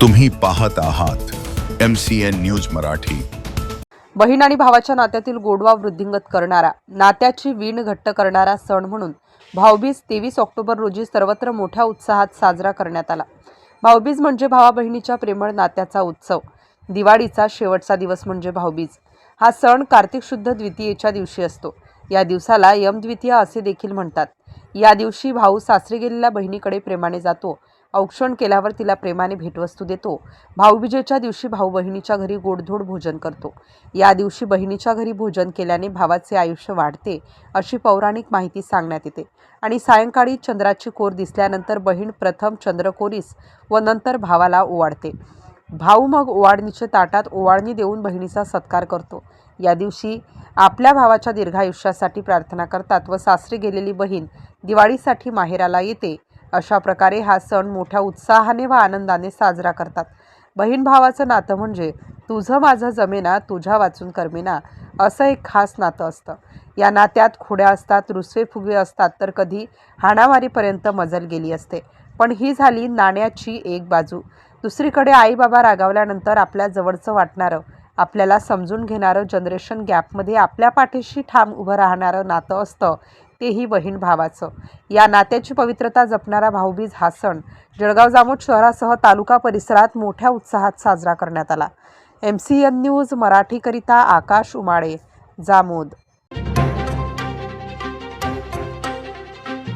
तुम्ही पाहत आहात M C N news Marathi. बहीण आणि भावाच्या नात्यातील गोडवा वृद्धिंगत करणारा नात्याची वीण घट्ट करणारा सण म्हणून भाऊबीज तेवीस ऑक्टोबर रोजी सर्वत्र मोठ्या उत्साहात साजरा करण्यात आला. भाऊबीज म्हणजे भावा बहिणीच्या प्रेमळ नात्याचा उत्सव. दिवाळीचा शेवटचा दिवस म्हणजे भाऊबीज. हा सण कार्तिक शुद्ध द्वितीयेच्या दिवशी असतो. या दिवसाला यमद्वितीय असे देखील म्हणतात. या दिवशी भाऊ सासरी गेलेल्या बहिणीकडे प्रेमाने जातो. औक्षण केल्यावर तिला प्रेमाने भेटवस्तू देतो. भाऊबीजेच्या दिवशी भाऊ बहिणीच्या घरी गोडधोड भोजन करतो. या दिवशी बहिणीच्या घरी भोजन केल्याने भावाचे आयुष्य वाढते अशी पौराणिक माहिती सांगण्यात येते. आणि सायंकाळी चंद्राची कोर दिसल्यानंतर बहीण प्रथम चंद्रकोरीस व नंतर भावाला ओवाळते. भाऊ मग ओवाळणीच्या ताटात ओवाळणी देऊन बहिणीचा सत्कार करतो. या दिवशी आपल्या भावाच्या दीर्घायुष्यासाठी प्रार्थना करतात व सासरी गेलेली बहीण दिवाळीसाठी माहेराला येते. अशा प्रकारे हा सण मोठ्या उत्साहाने व आनंदाने साजरा करतात. बहीण भावाचं नातं म्हणजे तुझं माझं जमेना तुझ्या वाचून करमेना असं एक खास नातं असतं. या नात्यात खोड्या असतात रुसवे फुगवे असतात तर कधी हाणामारीपर्यंत मजल गेली असते. पण ही झाली नाण्याची एक बाजू. दुसरीकडे आई बाबा रागावल्यानंतर आपल्या जवळचं वाटणारं आपल्याला समजून घेणारं जनरेशन गॅपमध्ये आपल्या पाठीशी ठाम उभं राहणारं नातं असतं तेही बहीण भावाचं. या नात्याची पवित्रता जपणारा भाऊबीज हा सण जळगाव जामोद शहरासह तालुका परिसरात मोठ्या उत्साहात साजरा करण्यात आला. एम सी एन न्यूज मराठीकरिता आकाश उमाळे जामोद.